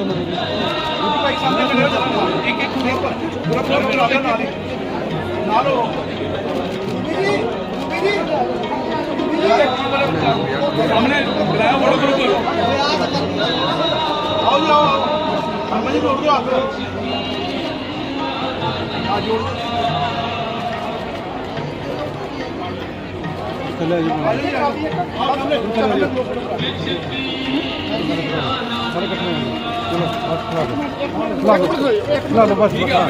ਭਾਈ ਸਾਹਮਣੇ ਖੜੇ ਹੋ ਜਰਾ ਇੱਕ ਇੱਕ ਦੇ ਉੱਪਰ ਪੂਰਾ ਪੂਰਾ ਪੂਰਾ ਆਵੇ ਨਾਲ ਹੀ ਨਾਲ ਹੋ ਸਾਹਮਣੇ ਬੁਲਾਇਆ ਬੜਾ ਗਰੁੱਪ ਆਓ ਜੀ ਆਓ ਹਰਮਨ ਜੀ ਜੋੜ ਦਿਓ ਹੱਥ ਆ ਜੋੜ ਚੱਲਿਆ ਜੀ ਆ ਜੀ ਆ ਸਾਹਮਣੇ ਸਾਹਮਣੇ ਸਾਰੇ ਇਕੱਠੇ ਚਲੋ, ਬਸ ਲਾ ਲਓ ਬਸ ਠੀਕ ਹੈ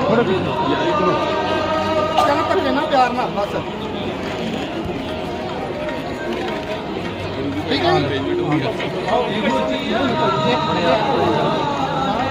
ਥੋੜੇ ਚਲੋ। ਧੱਕੇ ਨਾਲ ਪਿਆਰ ਨਾਲ, ਬਸ। ਠੀਕ ਹੈ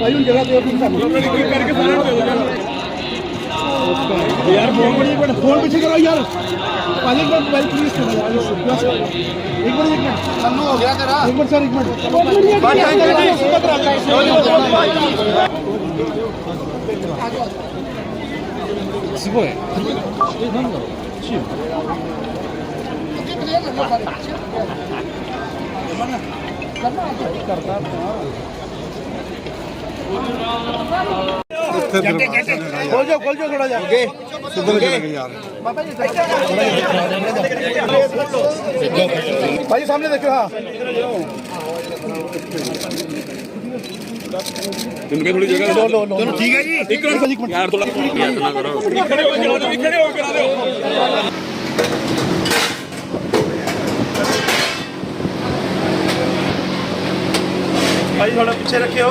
ਭਾਈ ਹੁਣ ਜਗ੍ਹਾ ਦਿਓ ਤੁਸੀਂ ਸਾਨੂੰ। ਕਰਕੇ ਸਾਰਿਆਂ ਨੂੰ ਦੇ ਦਿਓ ਯਾਰ ਫੋਨ ਬੜੀ ਬੜਾ ਫੋਨ ਪਿੱਛੇ ਕਰੋ ਯਾਰ। ਭਾਜੀ ਇੱਕ ਮੋਬਾਈਲ ਪਲੀਜ਼ ਕਰੋ ਯਾਰ। ਬਸ ਇੱਕ ਮਿੰਟ ਇੱਕ ਮਿੰਟ। ਸਾਨੂੰ ਹੋ ਗਿਆ ਤੇਰਾ ਇੱਕ ਮਿੰਟ ਸਰ ਇੱਕ ਮਿੰਟ। ਬਾਈ ਸਿਪੋਏ ਇੱਥੇ ਖੋਲ ਜਾਓ ਖੋਲ ਜਾਓ ਥੋੜਾ ਜਿਹਾ ਅੱਗੇ ਸਿੱਧਰ ਚੱਲ ਗਏ ਯਾਰ ਭਾਈ ਸਾਹਮਣੇ ਦੇਖੋ ਹਾਂ ਤੈਨੂੰ ਥੋੜੀ ਜਗ੍ਹਾ ਲੋ ਲੋ ਲੋ ਠੀਕ ਹੈ ਜੀ ਇੱਕ ਮਿੰਟ ਯਾਰ ਥੋੜਾ ਯਾਰ ਨਾ ਕਰੋ ਖੜੇ ਹੋ ਜਾਓ ਖੜੇ ਹੋ ਕਰਾ ਦਿਓ ਭਾਈ, ਥੋੜਾ ਪਿੱਛੇ ਰੱਖਿਓ।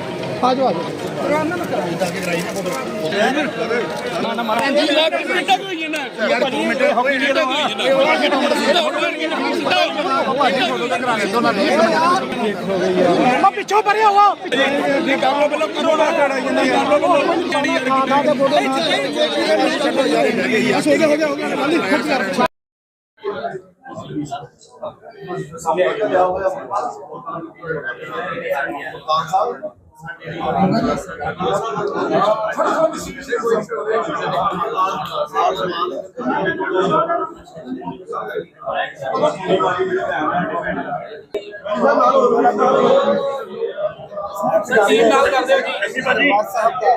ਆ ਜਾਓ ਆ ਜਾਓ ਮੈਂ ਪਿੱਛੋਂ ਪਰੇ ਆਵਾ ਇਹ ਕਰ ਲੋ ਪਹਿਲਾਂ ਕਰੋ ਨਾ ਕਰ ਲੋ ਜਿਹੜੀ ਹੋ ਗਿਆ ਹੋ ਗਿਆ ਹੋ ਗਿਆ ਲਾਲੀ ਖੁਦ ਕਰ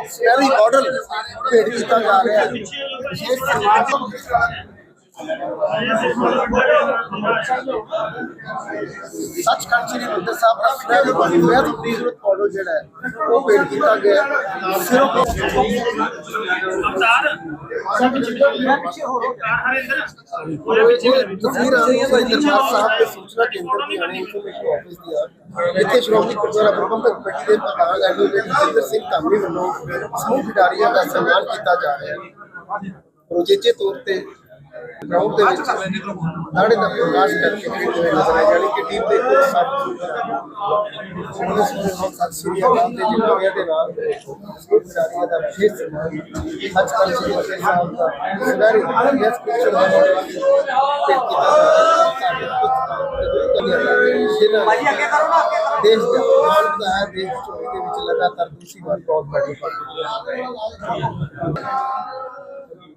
ਸ਼ਹਿਰੀ ਮਾਡਲ ਭੇਟ ਕੀਤਾ ਜਾ ਰਿਹਾ ਹੈ ਵਿਸ਼ੇਸ਼ ਸਨਮਾਨ ਸੱਚਖੰਡ ਸ੍ਰੀ ਹਰਿਮੰਦਰ ਸਾਹਿਬ ਦਾ ਸ਼ਹਿਰੀ ਬੇਹਦ ਖੂਬਸੂਰਤ ਮਾਡਲ ਜਿਹੜਾ ਹੈ ਉਹ ਭੇਟ ਕੀਤਾ ਗਿਆ ਹੈ। ਸਿਰਫ ਸਾਡੇ ਜਿੱਦਾਂ ਵੀ ਹੈ ਪਿੱਛੇ ਹੋ ਤਸਵੀਰ ਆ ਰਹੀ ਹੈ ਭਾਈ ਦਰਬਾਰ ਸਾਹਿਬ ਦੇ ਸੂਚਨਾ ਕੇਂਦਰ ਦੀ ਆਣੀ ਇਨਫੋਰਮੇਸ਼ਨ ਆਫਿਸ ਦੀ ਆ ਇੱਥੇ ਸ਼੍ਰੋਮਣੀ ਗੁਰਦੁਆਰਾ ਪ੍ਰਬੰਧਕ ਕਮੇਟੀ ਦੇ ਪ੍ਰਧਾਨ ਐਡਵੋਕੇਟ ਜਤਿੰਦਰ ਸਿੰਘ ਕਾਮੀ ਵੱਲੋਂ ਸਮੂਹ ਖਿਡਾਰੀਆਂ ਦਾ ਸਨਮਾਨ ਕੀਤਾ ਜਾ ਰਿਹਾ ਹੈ ਪ੍ਰੋਜੇਚੇ ਤੌਰ ਤੇ ਗਰਾਊਂਡ ਦੇ ਵਿੱਚ ਦਾੜੇ ਦਾ ਪ੍ਰਕਾਸ਼ ਕਰਕੇ ਖੇਡਦੇ ਹੋਏ ਨਜ਼ਰ ਆਏ ਜਾਨੀ ਕਿ ਟੀਮ ਦੇ ਕੋਚ ਸਾਹਿਬ ਉਹਨਾਂ ਦੇ ਬਹੁਤ ਸਤਿ ਸ੍ਰੀ ਅਕਾਲ ਤੇ ਜਿੰਨਾ ਦੇ ਨਾਲ ਸਪੋਰਟ ਖਿਡਾਰੀਆਂ ਦਾ ਵਿਸ਼ੇਸ਼ ਸਨਮਾਨ ਅੱਜ ਕੱਲ੍ਹ ਸ੍ਰੀ ਅਕਾਲ ਸਾਹਿਬ ਦਾ ਸਵੈਰੀ ਯਸ ਪਿਕਚਰ ਦਾ ਤੇ ਦੇਸ਼ ਦਾ ਮਾਣ ਦਾ ਹੈ ਦੇਸ਼ ਚੋਰੀ ਦੇ ਵਿੱਚ ਲਗਾਤਾਰ ਦੂਸਰੀ ਵਾਰ ਬਹੁਤ ਬੜੀ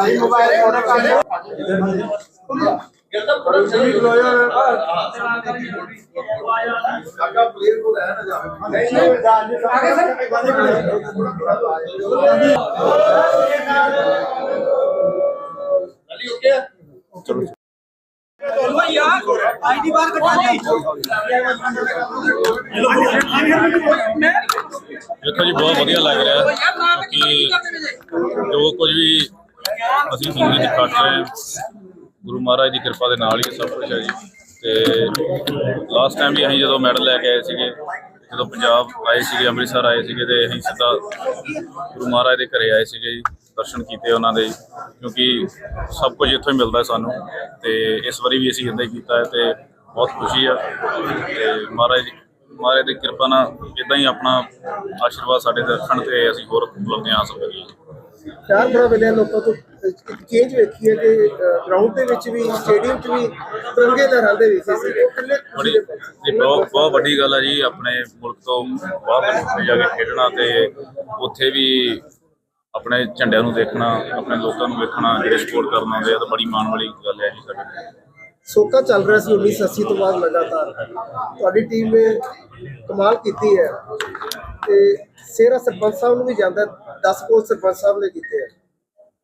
Aí não vai. ਦੇਖੋ ਜੀ ਬਹੁਤ ਵਧੀਆ ਲੱਗ ਰਿਹਾ ਹੈ ਕਿ ਜੋ ਕੁਝ ਵੀ ਅਸੀਂ ਜ਼ਿੰਦਗੀ 'ਚ ਖੱਟ ਰਹੇ ਹਾਂ ਗੁਰੂ ਮਹਾਰਾਜ ਦੀ ਕਿਰਪਾ ਦੇ ਨਾਲ ਹੀ ਸਭ ਕੁਝ ਹੈ ਜੀ। ਤੇ ਲਾਸਟ ਟਾਈਮ ਵੀ ਅਸੀਂ ਜਦੋਂ ਮੈਡਲ ਲੈ ਕੇ ਆਏ ਸੀਗੇ, ਜਦੋਂ ਪੰਜਾਬ ਆਏ ਸੀਗੇ, ਅੰਮ੍ਰਿਤਸਰ ਆਏ ਸੀਗੇ, ਤੇ ਅਸੀਂ ਸਿੱਧਾ ਗੁਰੂ ਮਹਾਰਾਜ ਦੇ ਘਰੇ ਆਏ ਸੀਗੇ ਜੀ, ਦਰਸ਼ਨ ਕੀਤੇ ਉਹਨਾਂ ਦੇ। ਕਿਉਂਕਿ ਸਭ ਕੁਝ ਇੱਥੋਂ ਹੀ ਮਿਲਦਾ ਸਾਨੂੰ ਤੇ ਇਸ ਵਾਰੀ ਵੀ ਅਸੀਂ ਇੱਦਾਂ ਹੀ ਕੀਤਾ ਹੈ ਤੇ ਬਹੁਤ ਖੁਸ਼ੀ ਆ। ਤੇ ਮਹਾਰਾਜ ਦੀ ਮਹਾਰਾਜ ਦੀ ਕਿਰਪਾ ਨਾਲ ਇਦਾਂ ਹੀ ਆਪਣਾ ਆਸ਼ੀਰਵਾਦ ਸਾਡੇ ਤੇ ਰੱਖਣ ਤੇ ਅਸੀਂ ਹੋਰ ਉਪਲਬਧੀਆਂ ਹਾਸਲ ਕਰੀਏ ਚਾਰ ਬੜਾ ਮਿਲਿਆ ਲੋਕਾਂ ਤੋਂ ਇੱਕ ਚੇਂਜ ਵੇਖੀ ਹੈ ਕਿ ਗਰਾਊਂਡ ਦੇ ਵਿੱਚ ਵੀ ਸਟੇਡੀਅਮ 'ਚ ਵੀ ਤਿਰੰਗੇ ਦਾ ਵੀ ਸੀ। ਬੜੀ ਇਹ ਬਹੁਤ ਬਹੁਤ ਵੱਡੀ ਗੱਲ ਹੈ ਜੀ, ਆਪਣੇ ਮੁਲਕ ਤੋਂ ਬਾਹਰ ਦੇ ਜਾ ਕੇ ਖੇਡਣਾ ਤੇ ਉੱਥੇ ਵੀ ਆਪਣੇ ਝੰਡਿਆਂ ਨੂੰ ਦੇਖਣਾ, ਆਪਣੇ ਲੋਕਾਂ ਨੂੰ ਵੇਖਣਾ, ਜਿਹੜੇ ਸਪੋਰਟ ਕਰਨ ਆਉਂਦੇ ਆ, ਤਾਂ ਬੜੀ ਮਾਣ ਵਾਲੀ ਗੱਲ ਹੈ ਜੀ ਸਾਡੇ ਸੋਕਾ ਚੱਲ ਰਿਹਾ ਸੀ 1980 ਤੋਂ ਬਾਅਦ ਲਗਾਤਾਰ। ਤੁਹਾਡੀ ਟੀਮ ਨੇ ਕਮਾਲ ਕੀਤੀ ਹੈ। ਤੇ ਸੇਰਾ ਸਰਪੰਚ ਸਾਹਿਬ ਨੂੰ ਵੀ ਜਾਂਦਾ 10 ਕੋਲ ਸਰਪੰਚ ਸਾਹਿਬ ਨੇ ਕੀਤੇ ਆ।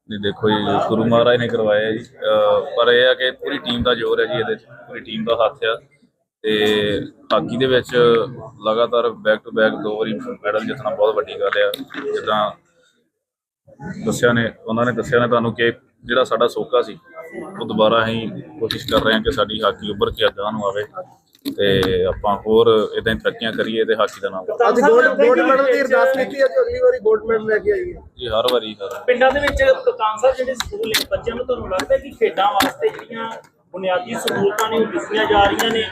ਨਹੀਂ, ਦੇਖੋ ਜੀ ਗੁਰੂ ਮਹਾਰਾਜ ਨੇ ਕਰਵਾਇਆ ਜੀ ਪਰ ਇਹ ਆ ਕਿ ਪੂਰੀ ਟੀਮ ਦਾ ਜ਼ੋਰ ਹੈ ਜੀ ਇਹਦੇ 'ਚ, ਪੂਰੀ ਟੀਮ ਦਾ ਹੱਥ ਆ। ਤੇ ਹਾਕੀ ਦੇ ਵਿੱਚ ਲਗਾਤਾਰ ਬੈਕ ਟੂ ਬੈਕ ਦੋ ਵਾਰੀ ਮੈਡਲ ਜਿੱਤਣਾ ਬਹੁਤ ਵੱਡੀ ਗੱਲ ਆ। ਜਿੱਦਾਂ ਦੱਸਿਆ ਨੇ, ਉਹਨਾਂ ਨੇ ਦੱਸਿਆ ਨੇ ਤੁਹਾਨੂੰ ਕਿ ਜਿਹੜਾ ਸਾਡਾ ਸੋਕਾ ਸੀ ਉਹ ਦੁਬਾਰਾ ਅਸੀਂ ਕੋਸ਼ਿਸ਼ ਕਰ ਰਹੇ ਹਾਂ ਕਿ ਸਾਡੀ ਹਾਕੀ ਉੱਭਰ ਕੇ ਅੱਗੇ ਨੂੰ ਆਵੇ ਤੇ ਆਪਾਂ ਹੋਰ ਇਦਾਂ ਹੀ ਤਰੱਕੀਆਂ ਕਰੀਏ ਤੇ ਹਾਕੀ ਦਾ ਨਾਮ ਅੱਜ ਗੋਲਡ ਗੋਲਡ ਮੈਡਲ ਦੀ ਅਰਦਾਸ ਕੀਤੀ ਹੈ ਕਿ ਅਗਲੀ ਵਾਰੀ ਗੋਲਡ ਮੈਡਲ ਲੈ ਕੇ ਆਈਏ। ਜੀ ਹਰ ਵਾਰੀ ਹਰ ਪਿੰਡਾਂ ਦੇ ਵਿੱਚ ਕਪਤਾਨ ਸਾਹਿਬ ਜਿਹੜੇ ਸਕੂਲ ਨੇ ਬੱਚਿਆਂ ਨੂੰ ਤੁਹਾਨੂੰ ਲੱਗਦਾ ਕਿ ਖੇਡਾਂ ਵਾਸਤੇ ਜਿਹੜੀਆਂ ਬੁਨਿਆਦੀ ਸਹੂਲਤਾਂ ਨੇ ਉਹ ਦਿੱਤੀਆਂ ਜਾ ਰਹੀਆਂ ਨੇ।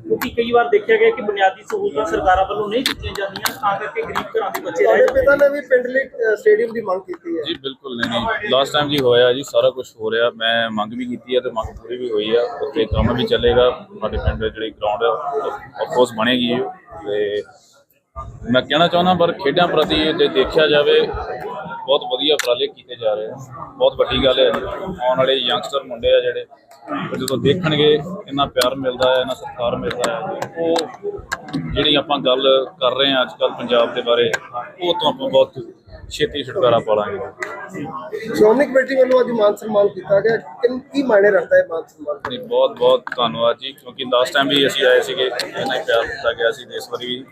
ਕਿਉਂਕਿ ਕਈ ਵਾਰ ਦੇਖਿਆ ਗਿਆ ਕਿ ਬੁਨਿਆਦੀ ਸਹੂਲਤਾਂ ਸਰਕਾਰਾਂ ਵੱਲੋਂ ਨਹੀਂ ਦਿੱਤੀਆਂ ਜਾਂਦੀਆਂ ਤਾਂ ਕਰਕੇ ਗਰੀਬ ਘਰਾਂ ਦੇ ਬੱਚੇ ਰਹਿ ਜਾਂਦੇ ਪਿਤਾ ਨੇ। ਵੀ ਪਿੰਡ ਲਈ ਸਟੇਡੀਅਮ ਦੀ ਮੰਗ ਕੀਤੀ ਹੈ। ਜੀ ਬਿਲਕੁਲ ਨਹੀਂ ਨਹੀਂ। ਲਾਸਟ ਟਾਈਮ ਜੀ ਹੋਇਆ ਜੀ ਸਾਰਾ ਕੁਝ ਹੋ ਰਿਹਾ। ਮੈਂ ਮੰਗ ਵੀ ਕੀਤੀ ਹੈ ਤੇ ਮੰਗ ਪੂਰੀ ਵੀ ਹੋਈ ਆ ਉੱਥੇ ਕੰਮ ਵੀ ਚੱਲੇਗਾ। ਸਾਡੇ ਪਿੰਡ ਦੇ ਜਿਹੜੀ ਗਰਾਊਂਡ ਆਫ ਕੋਰਸ ਬਣੇਗੀ ਤੇ ਮੈਂ ਕਹਿਣਾ ਚਾਹੁੰਦਾ ਪਰ ਖੇਡਾਂ ਪ੍ਰਤੀ ਜੇ ਦੇਖਿਆ ਜਾਵੇ ਬਹੁਤ ਵਧੀਆ ਉਪਰਾਲੇ ਕੀਤੇ ਜਾ ਰਹੇ ਆ। ਬਹੁਤ ਵੱਡੀ ਗੱਲ ਹੈ। ਆਉਣ ਵਾਲੇ ਯੰਗਸਟਰ ਮੁੰਡੇ ਆ ਜਿਹੜੇ ਜਦੋਂ ਦੇਖਣਗੇ ਇੰਨਾ ਪਿਆਰ ਮਿਲਦਾ ਹੈ ਇੰਨਾ ਸਤਿਕਾਰ ਮਿਲਦਾ ਹੈ ਉਹ ਜਿਹੜੀ ਆਪਾਂ ਗੱਲ ਕਰ ਰਹੇ ਹਾਂ ਅੱਜ ਕੱਲ ਪੰਜਾਬ ਦੇ ਬਾਰੇ ਉਹ ਤੋਂ ਆਪਾਂ ਬਹੁਤ ਛੇਤੀ ਛੁਟਕਾਰਾ ਪਾ ਲਾਂਗੇ ਸ਼੍ਰੋਮਣੀ ਕਮੇਟੀ ਵੱਲੋਂ ਅੱਜ ਮਾਨ ਸਨਮਾਨ ਕੀਤਾ ਗਿਆ। ਕੀ ਮਾਇਨੇ ਰੱਖਦਾ ਹੈ ਮਾਨ ਸਨਮਾਨ? ਬਹੁਤ ਬਹੁਤ ਧੰਨਵਾਦ ਜੀ ਕਿਉਂਕਿ ਲਾਸਟ ਟਾਈਮ ਵੀ ਅਸੀਂ ਆਏ ਸੀਗੇ ਇੰਨਾ ਹੀ ਪਿਆਰ ਦਿੱਤਾ ਗਿਆ ਸੀ ਇਸ ਵਾਰੀ ਵੀ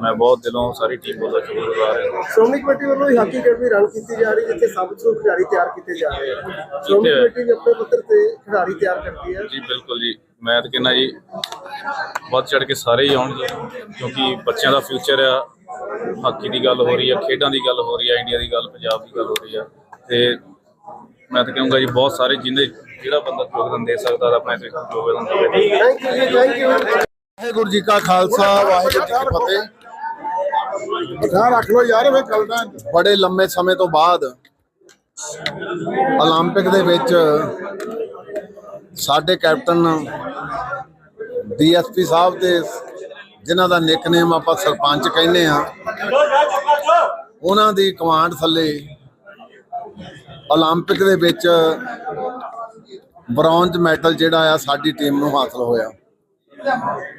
ਮੈਂ ਬਹੁਤ ਦਿਲੋਂ ਸਾਰੀ ਟੀਮ ਵੱਲੋਂ ਸ਼ੁਕਰਗੁਜ਼ਾਰ ਹਾਂ ਸ਼੍ਰੋਮਣੀ ਕਮੇਟੀ ਵੱਲੋਂ ਹੀ ਹਾਕੀ ਅਕੈਡਮੀ ਰਨ ਕੀਤੀ ਜਾ ਰਹੀ ਜਿੱਥੇ ਸਭ ਤੋਂ ਖਿਡਾਰੀ ਤਿਆਰ ਕੀਤੇ ਜਾ ਰਹੇ ਹਨ। ਸ਼੍ਰੋਮਣੀ। ਕਮੇਟੀ ਵੀ ਆਪਣੇ ਪੱਧਰ ਤੇ ਖਿਡਾਰੀ ਤਿਆਰ ਕਰਦੀ ਹੈ। ਜੀ ਬਿਲਕੁਲ ਜੀ। ਮੈਂ ਤਾਂ ਕਹਿੰਦਾ ਜੀ ਵੱਧ ਚੜ ਕੇ ਸਾਰੇ ਹੀ ਆਉਣ ਜੀ ਕਿਉਂਕਿ ਬੱਚਿਆਂ ਦਾ ਫਿਊਚਰ ਆ। ਹਾਕੀ ਦੀ ਗੱਲ ਹੋ ਰਹੀ ਆ ਖੇਡਾਂ ਦੀ ਗੱਲ ਹੋ ਰਹੀ ਆ ਇੰਡੀਆ ਦੀ ਗੱਲ ਪੰਜਾਬ ਦੀ ਗੱਲ ਹੋ ਰਹੀ ਆ ਤੇ ਮੈਂ ਤਾਂ ਕਹੂੰਗਾ ਜੀ ਬਹੁਤ ਸਾਰੇ ਜਿੰਨੇ ਜਿਹੜਾ ਬੰਦਾ ਯੋਗਦਾਨ ਦੇ ਸਕਦਾ ਆਪਣੇ ਯੋਗਦਾਨ ਦੇਵੇ। ਥੈਂਕ ਯੂ ਜੀ ਥੈਂਕ ਯੂ ਵਾਹਿਗੁਰੂ ਜੀ ਕਾ ਖਾਲਸਾ ਵਾਹਿਗੁਰੂ ਜੀ ਕੀ ਫਤਿਹ। ਧਿਆਨ ਰੱਖ ਲਓ ਯਾਰ ਵੇ ਕੱਲ ਦਾ ਬੜੇ ਲੰਮੇ ਸਮੇਂ ਤੋਂ ਬਾਅਦ 올림픽 ਦੇ ਵਿੱਚ ਸਾਡੇ ਕੈਪਟਨ ਡੀਐਸਪੀ ਸਾਹਿਬ ਤੇ ਜਿਨ੍ਹਾਂ ਦਾ ਨਿਕਨੇਮ ਆਪਾਂ ਸਰਪੰਚ ਕਹਿੰਦੇ ਆ ਉਹਨਾਂ ਦੀ ਕਮਾਂਡ ਥੱਲੇ 올림픽 ਦੇ ਵਿੱਚ ਬ੍ਰੌਂਜ਼ ਮੈਡਲ ਜਿਹੜਾ ਆ ਸਾਡੀ ਟੀਮ ਨੂੰ ਹਾਸਲ ਹੋਇਆ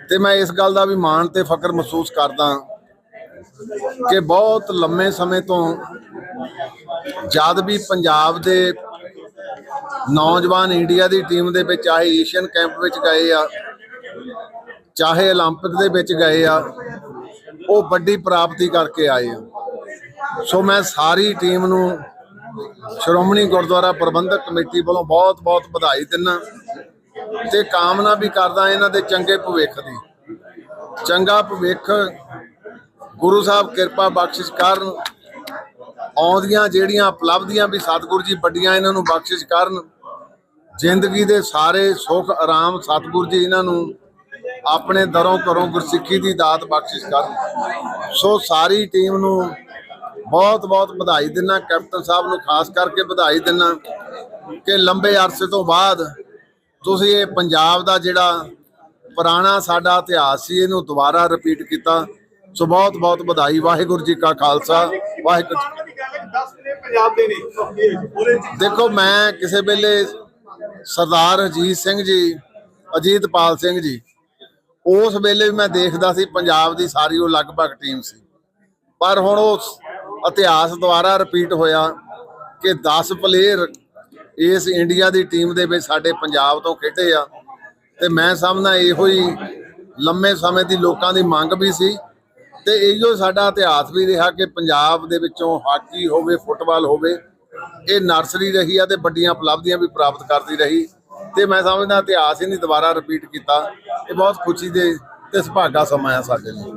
ਤੇ ਮੈਂ ਇਸ ਗੱਲ ਦਾ ਵੀ ਮਾਣ ਤੇ ਫਖਰ ਮਹਿਸੂਸ ਕਰਦਾ ਕਿ ਬਹੁਤ ਲੰਮੇ ਸਮੇਂ ਤੋਂ ਜਦ ਵੀ ਪੰਜਾਬ ਦੇ ਨੌਜਵਾਨ ਇੰਡੀਆ ਦੀ ਟੀਮ ਦੇ ਵਿੱਚ ਆਏ ਏਸ਼ੀਅਨ ਕੈਂਪ ਵਿੱਚ ਗਏ ਆ ਚਾਹੇ 올림픽 ਦੇ ਵਿੱਚ ਗਏ ਆ ਉਹ ਵੱਡੀ ਪ੍ਰਾਪਤੀ ਕਰਕੇ ਆਏ ਆ ਸੋ ਮੈਂ ਸਾਰੀ ਟੀਮ ਨੂੰ ਸ਼੍ਰੋਮਣੀ ਗੁਰਦੁਆਰਾ ਪ੍ਰਬੰਧਕ ਕਮੇਟੀ ਵੱਲੋਂ ਬਹੁਤ-ਬਹੁਤ ਵਧਾਈ ਦਿੰਦਾ ਤੇ ਕਾਮਨਾ ਵੀ ਕਰਦਾ ਇਹਨਾਂ ਦੇ ਚੰਗੇ ਭਵਿੱਖ ਦੀ ਚੰਗਾ ਭਵਿੱਖ ਗੁਰੂ ਸਾਹਿਬ ਕਿਰਪਾ ਬਖਸ਼ਿਸ਼ ਕਰਨ, ਆਉਂਦੀਆਂ ਜਿਹੜੀਆਂ ਉਪਲਬਧੀਆਂ ਵੀ ਸਤਿਗੁਰੂ ਜੀ ਵੱਡੀਆਂ ਇਹਨਾਂ ਨੂੰ ਬਖਸ਼ਿਸ਼ ਕਰਨ, ਜ਼ਿੰਦਗੀ ਦੇ ਸਾਰੇ ਸੁੱਖ ਆਰਾਮ ਸਤਿਗੁਰੂ ਜੀ ਇਹਨਾਂ ਨੂੰ ਆਪਣੇ ਦਰੋਂ ਘਰੋਂ ਗੁਰਸਿੱਖੀ ਦੀ ਦਾਤ ਬਖਸ਼ਿਸ਼ ਕਰਨ। ਸੋ ਸਾਰੀ ਟੀਮ ਨੂੰ ਬਹੁਤ ਬਹੁਤ ਵਧਾਈ ਦਿੰਨਾ, ਕੈਪਟਨ ਸਾਹਿਬ ਨੂੰ ਖਾਸ ਕਰਕੇ ਵਧਾਈ ਦਿੰਨਾ ਕਿ ਲੰਬੇ ਅਰਸੇ ਤੋਂ ਬਾਅਦ ਤੁਸੀਂ ਇਹ ਪੰਜਾਬ ਦਾ ਜਿਹੜਾ ਪੁਰਾਣਾ ਸਾਡਾ ਇਤਿਹਾਸ ਸੀ, ਇਹਨੂੰ ਦੁਬਾਰਾ ਰਿਪੀਟ ਕੀਤਾ। ਸੋ ਬਹੁਤ ਬਹੁਤ ਵਧਾਈ ਵਾਹਿਗੁਰੂ ਜੀ ਕਾ ਖਾਲਸਾ ਵਾਹਿਗੁਰੂ ਜੀ ਦੀ ਗੱਲ ਹੈ 10 ਨੇ ਪੰਜਾਬ ਦੇ ਨੇ ਉਹਦੇ ਦੇਖੋ ਮੈਂ ਕਿਸੇ ਵੇਲੇ ਸਰਦਾਰ ਅਜੀਤ ਸਿੰਘ ਜੀ ਅਜੀਤਪਾਲ ਸਿੰਘ ਜੀ ਉਸ ਵੇਲੇ ਵੀ ਮੈਂ ਦੇਖਦਾ ਸੀ ਪੰਜਾਬ ਦੀ ਸਾਰੀ ਉਹ ਲਗਭਗ ਟੀਮ ਸੀ। ਪਰ ਹੁਣ ਉਹ ਇਤਿਹਾਸ ਦੁਆਰਾ ਰਿਪੀਟ ਹੋਇਆ ਕਿ 10 ਪਲੇਅਰ ਇਸ ਇੰਡੀਆ ਦੀ ਟੀਮ ਦੇ ਵਿੱਚ ਸਾਡੇ ਪੰਜਾਬ ਤੋਂ ਖੇਡੇ ਆ। ਤੇ ਮੈਂ ਸਮਝਦਾ ਇਹੋ ਹੀ ਲੰਮੇ ਸਮੇਂ ਦੀ ਲੋਕਾਂ ਦੀ ਮੰਗ ਵੀ ਸੀ ਤੇ ਇਹੋ ਸਾਡਾ ਇਤਿਹਾਸ ਵੀ ਰਿਹਾ ਕਿ ਪੰਜਾਬ ਦੇ ਵਿੱਚੋਂ ਹਾਕੀ ਹੋਵੇ, ਫੁੱਟਬਾਲ ਹੋਵੇ, ਇਹ ਨਰਸਰੀ ਰਹੀ ਆ ਤੇ ਵੱਡੀਆਂ ਉਪਲਬਧੀਆਂ ਵੀ ਪ੍ਰਾਪਤ ਕਰਦੀ ਰਹੀ। ਤੇ ਮੈਂ ਸਮਝਦਾ ਇਤਿਹਾਸ ਹੀ ਨਹੀਂ ਦੁਬਾਰਾ ਰਿਪੀਟ ਕੀਤਾ। ਇਹ ਬਹੁਤ ਖੁਸ਼ੀ ਦੇ ਤੇ ਸੁਭਾਗਾ ਸਮਾਂ ਆ ਸਾਡੇ ਲਈ।